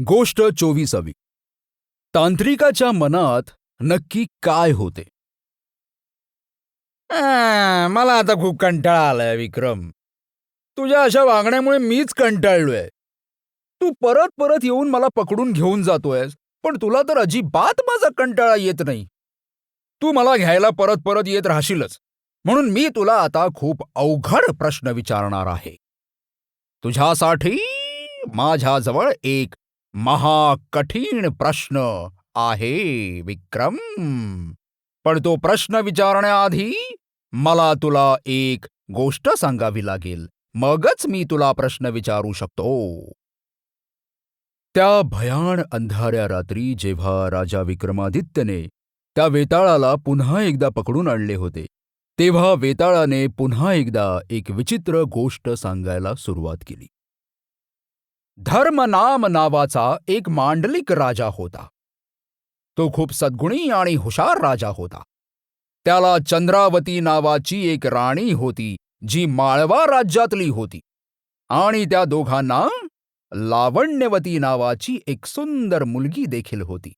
गोष्ट चोवीसावी. तांत्रिकाच्या मनात नक्की काय होते? आ, मला आता खूप कंटाळा आलाय विक्रम. तुझ्या अशा वागण्यामुळे मीच कंटाळलोय. तू परत परत येऊन मला पकडून घेऊन जातोयस पण तुला तर अजिबात माझा कंटाळा येत नाही. तू मला घ्यायला परत परत येत राहशीलच. म्हणून मी तुला आता खूप अवघड प्रश्न विचारणार आहे. तुझ्यासाठी माझ्याजवळ एक महाकठीण प्रश्न आहे विक्रम. पण तो प्रश्न विचारण्याआधी मला तुला एक गोष्ट सांगावी लागेल. मगच मी तुला प्रश्न विचारू शकतो. त्या भयाण अंधाऱ्या रात्री जेव्हा राजा विक्रमादित्यने त्या वेताळाला पुन्हा एकदा पकडून आणले होते तेव्हा वेताळाने पुन्हा एकदा एक विचित्र गोष्ट सांगायला सुरुवात केली. धर्मनाम नावाचा एक मांडलिक राजा होता. तो खूप सद्गुणी आणि हुशार राजा होता. त्याला चंद्रावती नावाची एक राणी होती जी माळवा राज्यातली होती. आणि त्या दोघांना लावण्यवती नावाची एक सुंदर मुलगी देखील होती.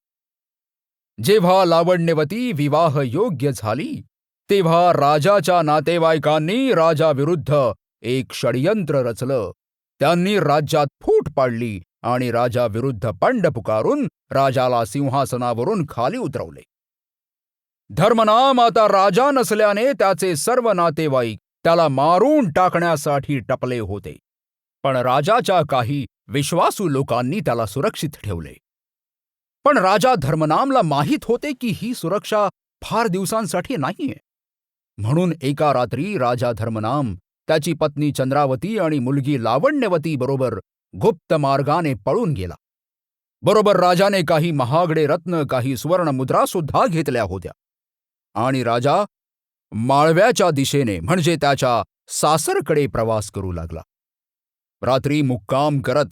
जेव्हा लावण्यवती विवाह योग्य झाली तेव्हा राजाच्या नातेवाईकांनी राजाविरुद्ध एक षडयंत्र रचलं. त्यांनी राज्यात फूट पाडली आणि राजाविरुद्ध पंड पुकारून राजाला सिंहासनावरून खाली उतरवले. धर्मनाम आता राजा नसल्याने त्याचे सर्व नातेवाईक त्याला मारून टाकण्यासाठी टपले होते. पण राजाच्या काही विश्वासू लोकांनी त्याला सुरक्षित ठेवले. पण राजा धर्मनामला माहीत होते की ही सुरक्षा फार दिवसांसाठी नाहीये. म्हणून एका रात्री राजा धर्मनाम त्याची पत्नी चंद्रावती आणि मुलगी लावण्यवती बरोबर गुप्त मार्गाने पळून गेला. बरोबर राजाने काही महागडे रत्न काही सुवर्ण मुद्रा सुद्धा घेतल्या होत्या. आणि राजा माळव्याच्या दिशेने म्हणजे त्याच्या सासरकडे प्रवास करू लागला. रात्री मुक्काम करत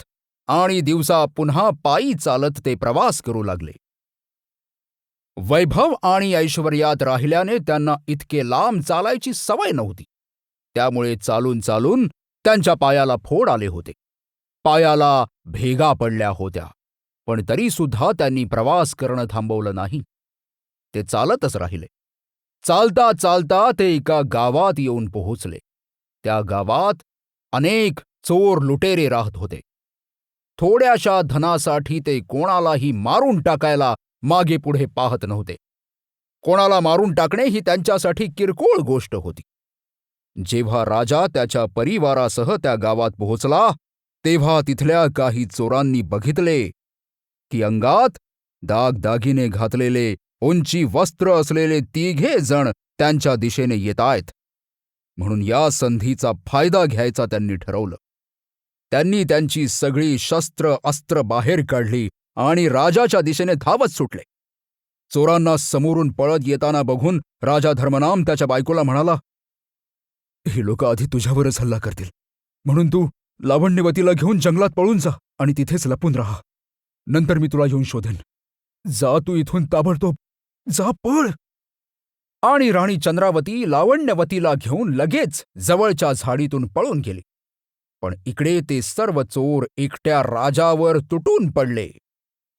आणि दिवसा पुन्हा पायी चालत ते प्रवास करू लागले. वैभव आणि ऐश्वर्यात राहिल्याने त्यांना इतके लांब चालायची सवय नव्हती. त्यामुळे चालून चालून त्यांच्या पायाला फोड आले होते. पायाला भेगा पडल्या होत्या पण तरी सुद्धा त्यांनी प्रवास करणं थांबवलं नाही. ते चालतच राहिले. चालता चालता ते एका गावात येऊन पोहोचले. त्या गावात अनेक चोर लुटेरे राहत होते. थोड्याशा धनासाठी ते कोणालाही मारून टाकायला मागे पुढे पाहत नव्हते. कोणाला मारून टाकणे ही त्यांच्यासाठी किरकोळ गोष्ट होती. जेव्हा राजा त्याच्या परिवारासह त्या गावात पोहोचला तेव्हा तिथल्या काही चोरांनी बघितले की अंगात दागदागिने घातलेले उंची वस्त्र असलेले तिघे जण त्यांच्या दिशेने येत आहेत. म्हणून या संधीचा फायदा घ्यायचा त्यांनी ठरवलं. त्यांनी त्यांची सगळी शस्त्र अस्त्र बाहेर काढली आणि राजाच्या दिशेने धावत सुटले. चोरांना समोरून पळत येताना बघून राजा धर्मनाम त्याच्या बायकोला म्हणाला ही लोक आधी तुझ्यावरच हल्ला करतील. म्हणून तू लावण्यवतीला घेऊन जंगलात पळून जा आणि तिथेच लपून राहा. नंतर मी तुला येऊन शोधेन. जा तू इथून ताबडतोब. जा पळ. आणि राणी चंद्रावती लावण्यवतीला घेऊन लगेच जवळच्या झाडीतून पळून गेली. पण इकडे ते सर्व चोर एकट्या राजावर तुटून पडले.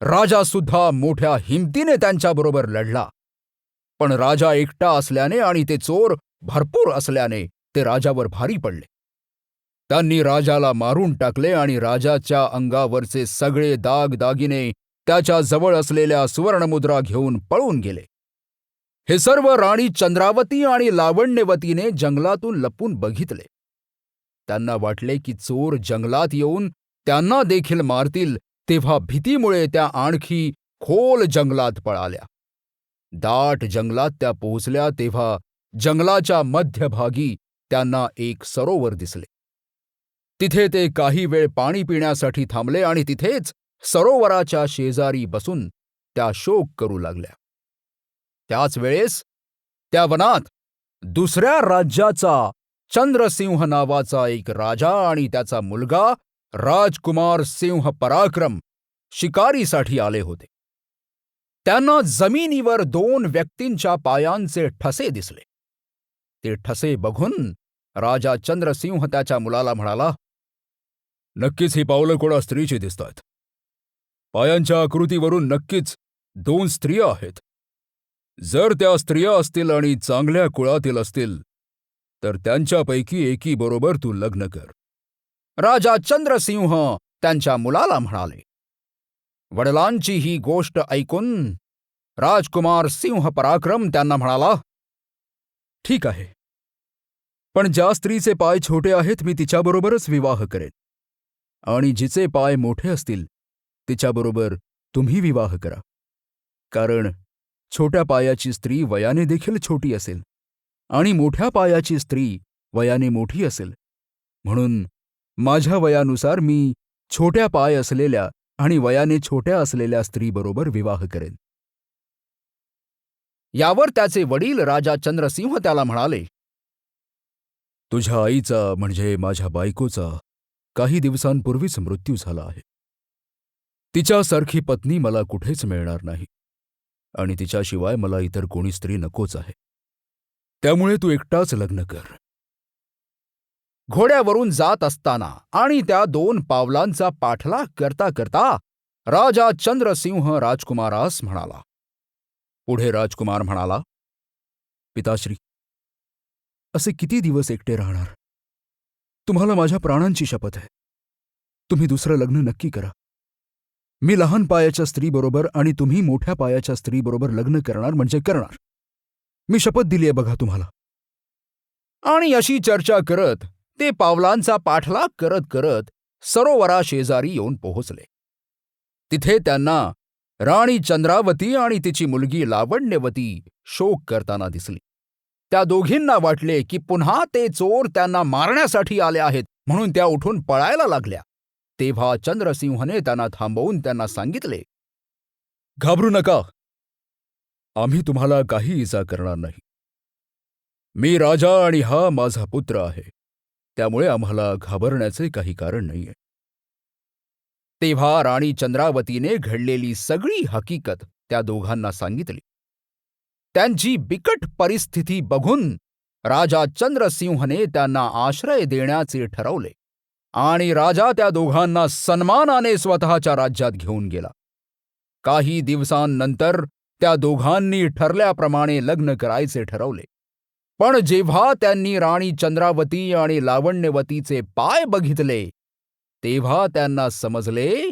राजा सुद्धा मोठ्या हिमतीने त्यांच्याबरोबर लढला. पण राजा एकटा असल्याने आणि ते चोर भरपूर असल्याने ते राजावर भारी पडले. त्यांनी राजाला मारून टाकले आणि राजाच्या अंगावरचे सगळे दाग दागिने त्याच्याजवळ असलेल्या सुवर्णमुद्रा घेऊन पळून गेले. हे सर्व राणी चंद्रावती आणि लावण्यवतीने जंगलातून लपून बघितले. त्यांना वाटले की चोर जंगलात येऊन त्यांना देखील मारतील तेव्हा भीतीमुळे त्या आणखी खोल जंगलात पळाल्या. दाट जंगलात त्या पोहोचल्या तेव्हा जंगलाच्या मध्यभागी त्यांना एक सरोवर दिसले. तिथे ते काही वेळ पाणी पिण्यासाठी थांबले आणि तिथेच सरोवराच्या शेजारी बसून त्या शोक करू लागल्या. त्याच वेळेस त्या वनात दुसऱ्या राज्याचा चंद्रसिंह नावाचा एक राजा आणि त्याचा मुलगा राजकुमार सिंह पराक्रम शिकारीसाठी आले होते. त्यांना जमिनीवर दोन व्यक्तींच्या पायांचे ठसे दिसले. ते ठसे बघून राजा चंद्रसिंह त्याच्या मुलाला म्हणाला नक्कीच ही पावलं कोणा स्त्रीची दिसतात पायांच्या आकृतीवरून नक्कीच दोन स्त्रिया आहेत. जर त्या स्त्रिया असतील आणि चांगल्या कुळातील असतील तर त्यांच्यापैकी एकी बरोबर तू लग्न कर. राजा चंद्रसिंह त्यांच्या मुलाला म्हणाले वडिलांची ही गोष्ट ऐकून राजकुमार सिंह पराक्रम त्यांना म्हणाला ठीक आहे. पण ज्या स्त्रीचे पाय छोटे आहेत मी तिच्याबरोबरच विवाह करेन. आणि जिचे पाय मोठे असतील तिच्याबरोबर तुम्ही विवाह करा. कारण छोट्या पायाची स्त्री वयाने देखील छोटी असेल आणि मोठ्या पायाची स्त्री वयाने मोठी असेल. म्हणून माझ्या वयानुसार मी छोट्या पाय असलेल्या आणि वयाने छोट्या असलेल्या स्त्रीबरोबर विवाह करेन. यावर त्याचे वडील राजा चंद्रसिंह त्याला म्हणाले तुझ्या आईचा म्हणजे माझ्या बायकोचा काही दिवसांपूर्वीच मृत्यू झाला आहे. तिच्यासारखी पत्नी मला कुठेच मिळणार नाही आणि तिच्याशिवाय मला इतर कोणी स्त्री नकोच आहे. त्यामुळे तू एकटाच लग्न कर. घोड्यावरून जात असताना आणि त्या दोन पावलांचा पाठलाग करता करता राजा चंद्रसिंह राजकुमारास म्हणाला पुढे राजकुमार म्हणाला पिताश्री असे किती दिवस एकटे राहणार? तुम्हाला माझ्या प्राणांची शपथ आहे. तुम्ही दुसरं लग्न नक्की करा. मी लहान पायाच्या स्त्रीबरोबर आणि तुम्ही मोठ्या पायाच्या स्त्रीबरोबर लग्न करणार म्हणजे करणार. मी शपथ दिली आहे बघा तुम्हाला. आणि अशी चर्चा करत ते पावलांचा पाठलाग करत करत सरोवरा शेजारी येऊन पोहोचले. तिथे त्यांना राणी चंद्रावती आणि तिची मुलगी लावण्यवती शोक करताना दिसली. त्या दोघींना वाटले की पुन्हा ते चोर त्यांना मारण्यासाठी आले आहेत म्हणून त्या उठून पळायला लागल्या. तेव्हा चंद्रसिंहने त्यांना थांबवून त्यांना सांगितले घाबरू नका. आम्ही तुम्हाला काही इजा करणार नाही. मी राजा आणि हा माझा पुत्र आहे. त्यामुळे आम्हाला घाबरण्याचे काही कारण नाहीये. तेव्हा राणी चंद्रावतीने घडलेली सगळी हकीकत त्या दोघांना सांगितली. त्यांची बिकट परिस्थिती बघून राजा चंद्रसिंहने त्यांना आश्रय देण्याचे ठरवले आणि राजा त्या दोघांना सन्मानाने स्वतःच्या राज्यात घेऊन गेला. काही दिवसांनंतर त्या दोघांनी ठरल्याप्रमाणे लग्न करायचे ठरवले. पण जेव्हा त्यांनी राणी चंद्रावती आणि लावण्यवतीचे पाय बघितले तेव्हा त्यांना समजले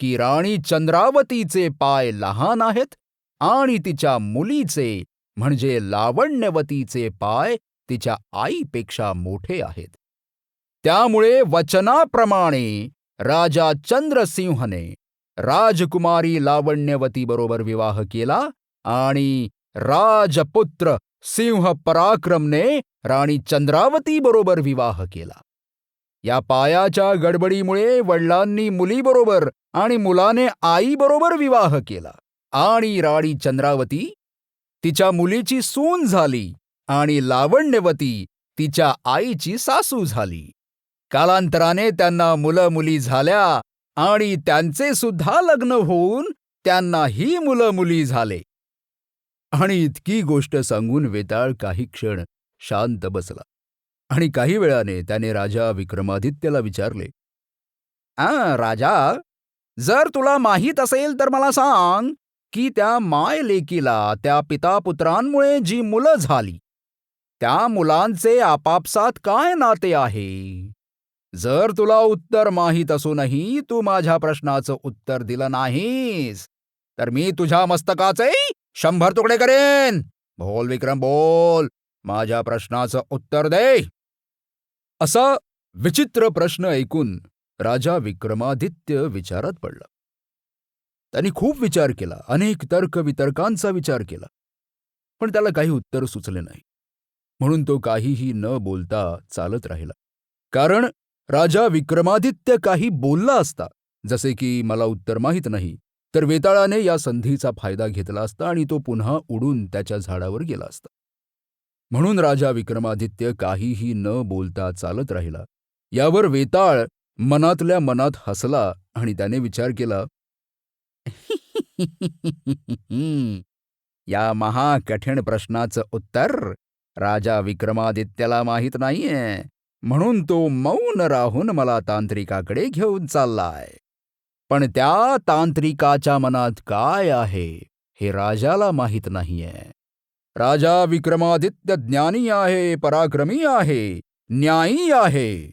की राणी चंद्रावतीचे पाय लहान आहेत आणि तिच्या मुलीचे म्हणजे लावण्यवतीचे पाय तिच्या आईपेक्षा मोठे आहेत. त्यामुळे वचनाप्रमाणे राजा चंद्रसिंहने राजकुमारी लावण्यवतीबरोबर विवाह केला आणि राजपुत्र सिंह पराक्रमने राणी चंद्रावतीबरोबर विवाह केला. या पायाच्या गडबडीमुळे वडिलांनी मुलीबरोबर आणि मुलाने आईबरोबर विवाह केला आणि राणी चंद्रावती तिच्या मुलीची सून झाली आणि लावण्यवती तिच्या आईची सासू झाली. कालांतराने त्यांना मुलं मुली झाल्या आणि त्यांचे सुद्धा लग्न होऊन त्यांनाही मुलं मुली झाले. आणि इतकी गोष्ट सांगून वेताळ काही क्षण शांत बसला. आणि काही वेळाने त्याने राजा विक्रमादित्यला विचारले आ राजा जर तुला माहीत असेल तर मला सांग की त्या माय लेकीला त्या पितापुत्रांमुळे जी मुलं झाली त्या मुलांचे आपापसात काय नाते आहे? जर तुला उत्तर माहीत असूनही तू माझ्या प्रश्नाचं उत्तर दिलं नाहीस तर मी तुझ्या मस्तकाचे शंभर तुकडे करेन. बोल विक्रम बोल. माझ्या प्रश्नाचं उत्तर दे. असा विचित्र प्रश्न ऐकून राजा विक्रमादित्य विचारात पडला. त्यांनी खूप विचार केला अनेक तर्कवितर्कांचा विचार केला पण त्याला काही उत्तर सुचले नाही. म्हणून तो काहीही न बोलता चालत राहिला. कारण राजा विक्रमादित्य काही बोलला असता जसे की मला उत्तर माहीत नाही तर वेताळाने या संधीचा फायदा घेतला असता आणि तो पुन्हा उडून त्याच्या झाडावर गेला असता. म्हणून राजा विक्रमादित्य काहीही न बोलता चालत राहिला. यावर वेताळ मनातल्या मनात हसला आणि त्याने विचार केला या महाकठीण प्रश्नाचं उत्तर राजा विक्रमादित्याला माहीत नाहीये. म्हणून तो मौन राहून मला तांत्रिकाकडे घेऊन चाललाय. पण त्या तांत्रिकाच्या मनात काय आहे हे राजाला माहीत नाहीये. राजा विक्रमादित्य ज्ञानी आहे पराक्रमी आहे न्यायी आहे.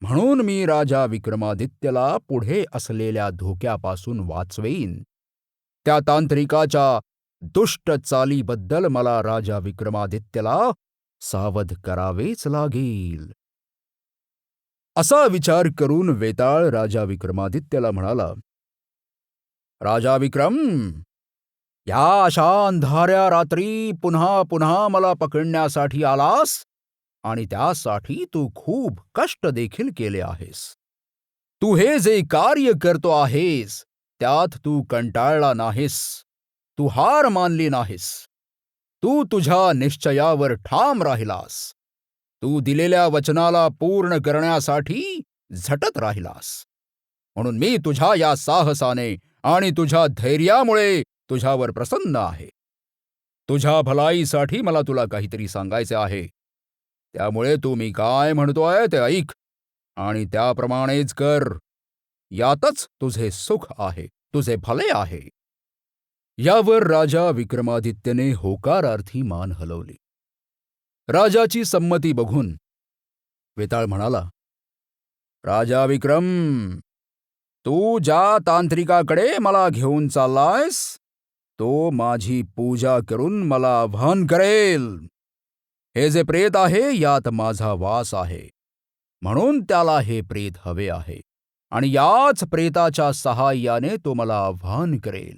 म्हणून मी राजा विक्रमादित्यला पुढे असलेल्या धोक्यापासून वाचवेन. त्या तांत्रिकाच्या दुष्ट चालीबद्दल मला राजा विक्रमादित्यला सावध करावेच लागेल. असा विचार करून वेताळ राजा विक्रमादित्यला म्हणाला राजा विक्रम या अशा अंधाऱ्या रात्री पुन्हा पुन्हा मला पकडण्यासाठी आलास? आणि त्यासाठी तू खूप कष्ट देखील केले आहेस. तू हे जे कार्य करतो आहेस त्यात तू कंटाळला नाहीस. तू हार मानली नाहीस. तू तुझ्या निश्चयावर ठाम राहिलास. तू दिलेल्या वचनाला पूर्ण करण्यासाठी झटत राहिलास. म्हणून मी तुझ्या या साहसाने आणि तुझ्या धैर्यामुळे तुझ्यावर प्रसन्न आहे. तुझ्या भलाईसाठी मला तुला काहीतरी सांगायचे आहे. त्यामुळे तू मी काय म्हणतोय ते ऐक आणि त्याप्रमाणेच कर. यातच तुझे सुख आहे तुझे भले आहे. यावर राजा विक्रमादित्यने होकारार्थी मान हलवली. राजाची संमती बघून वेताळ म्हणाला राजा विक्रम तू ज्या तांत्रिकाकडे मला घेऊन चाललायस तो माझी पूजा करून मला आव्हान करेल. हे जे प्रेत आहे यात माझा वास आहे. म्हणून त्याला हे प्रेत हवे आहे. आणि याच प्रेताच्या सहाय्याने तो मला आव्हान करेल.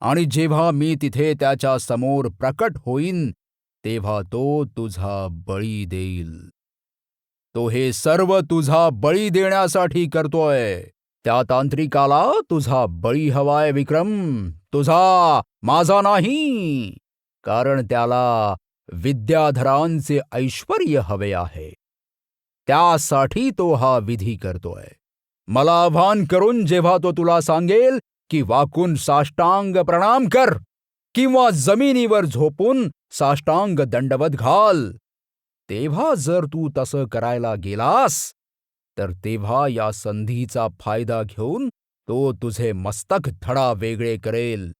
आणि जेव्हा मी तिथे त्याच्यासमोर प्रकट होईन तेव्हा तो तुझा बळी देईल. तो हे सर्व तुझा बळी देण्यासाठी करतोय. त्या तांत्रिकाला तुझा बळी हवाय विक्रम. तुझा माझा नाही. कारण त्याला विद्याधरांचे ऐश्वर हवे आहे. त्यासाठी तो हा विधी करतोय. मला आव्हान करून जेव्हा तो तुला सांगेल की वाकून साष्टांग प्रणाम कर किंवा जमिनीवर झोपून साष्टांग दंडवत घाल. तेव्हा जर तू तसं करायला गेलास तर तेव्हा या संधीचा फायदा घेऊन तो तुझे मस्तक धडा वेगळे करेल.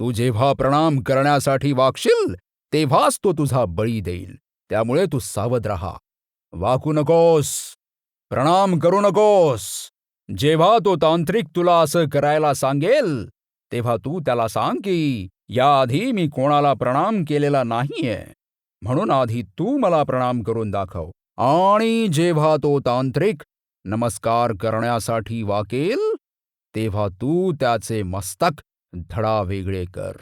तू जेव्हा प्रणाम करण्यासाठी वागशील तेव्हाच तो तुझा बळी देईल. त्यामुळे तू सावध राहा. वाकू नकोस. प्रणाम करू नकोस. जेव्हा तो तांत्रिक तुला असं करायला सांगेल तेव्हा तू त्याला सांग की याआधी मी कोणाला प्रणाम केलेला नाहीये. म्हणून आधी तू मला प्रणाम करून दाखव. आणि जेव्हा तो तांत्रिक नमस्कार करण्यासाठी वाकेल तेव्हा तू त्याचे मस्तक धडा वेगळे कर.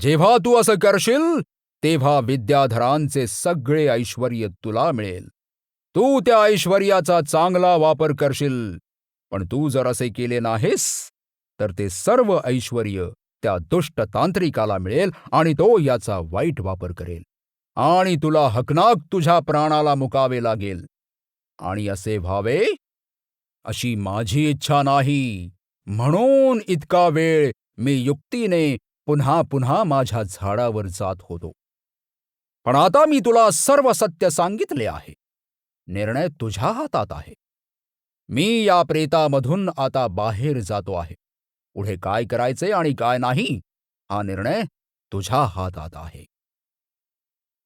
जेव्हा तू असं करशील तेव्हा विद्याधरांचे सगळे ऐश्वर तुला मिळेल. तू त्या ऐश्वर्याचा चांगला वापर करशील पण तू जर असे केले नाहीस तर ते सर्व ऐश्वर त्या दुष्ट तांत्रिकाला मिळेल आणि तो याचा वाईट वापर करेल. आणि तुला हकनाक तुझ्या प्राणाला मुकावे लागेल. आणि असे व्हावे अशी माझी इच्छा नाही. म्हणून इतका वेळ मी युक्तीने पुन्हा पुन्हा माझ्या झाडावर जात होतो. पण आता मी तुला सर्व सत्य सांगितले आहे. निर्णय तुझ्या हातात आहे. मी या प्रेतामधून आता बाहेर जातो आहे. पुढे काय करायचे आणि काय नाही हा निर्णय तुझ्या हातात आहे.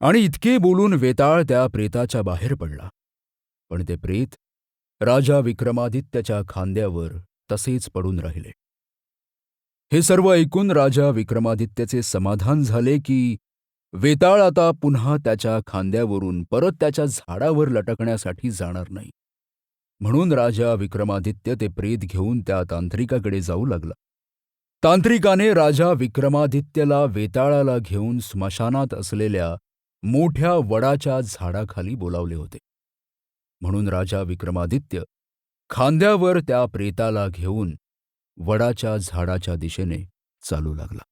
आणि इतके बोलून वेताळ त्या प्रेताच्या बाहेर पडला. पण ते प्रेत राजा विक्रमादित्याच्या खांद्यावर तसेच पडून राहिले. हे सर्व ऐकून राजा विक्रमादित्याचे समाधान झाले की वेताळ आता पुन्हा त्याच्या खांद्यावरून परत त्याच्या झाडावर लटकण्यासाठी जाणार नाही. म्हणून राजा विक्रमादित्य ते प्रेत घेऊन त्या तांत्रिकाकडे जाऊ लागला. तांत्रिकाने राजा विक्रमादित्यला वेताळाला घेऊन स्मशानात असलेल्या मोठ्या वडाच्या झाडाखाली बोलावले होते. म्हणून राजा विक्रमादित्य खांद्यावर त्या प्रेताला घेऊन वडाच्या झाडाच्या दिशेने चालू लागला.